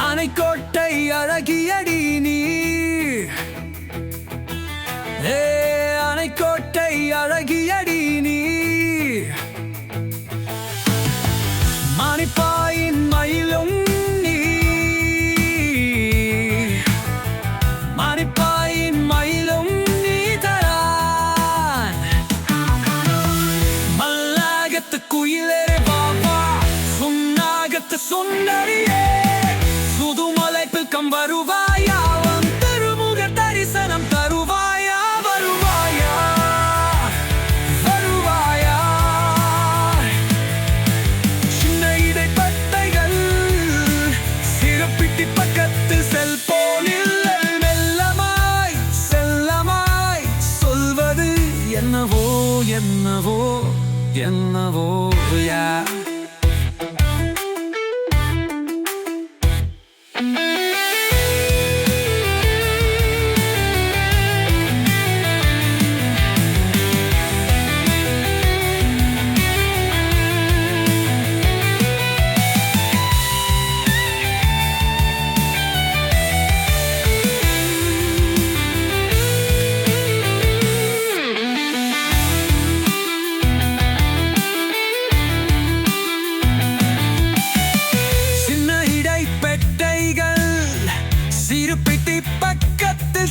அணைக்கோட்டை அழகியடி நீ ஏ அணைக்கோட்டை அழகியடி சுண்ணாகத்து சுந்தரியே சுதுமலைப்பில் வருவாயா? உன் திருமுக தரிசனம் தருவாயா? வருவாயா? வருவாயா? சின்ன இடைப்பட்டைகள் சிறப்பிட்டி பக்கத்தில் செல்போனில் மெல்லமாய் செல்லமாய் சொல்வது என்னவோ என்னவோ என்னவோ யா.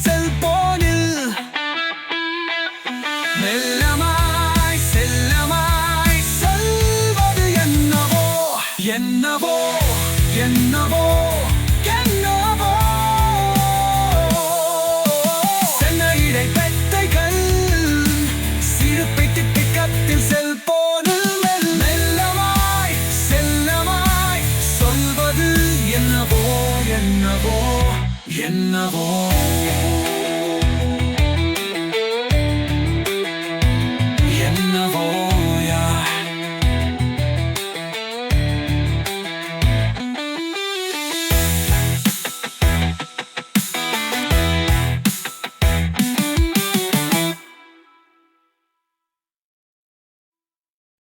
செல்போனில் மெல்லமாய் செல்லமாய் சொல்வது என்னவோ என்னவோ என்னவோ என்னவோ சென்ன இடைப்பெட்டைகள் சிறுபிட்டி பக்கத்தில் செல்போனில் மெல்லமாய் செல்லமாய் சொல்வது என்னவோ என்னவோ என்னவோ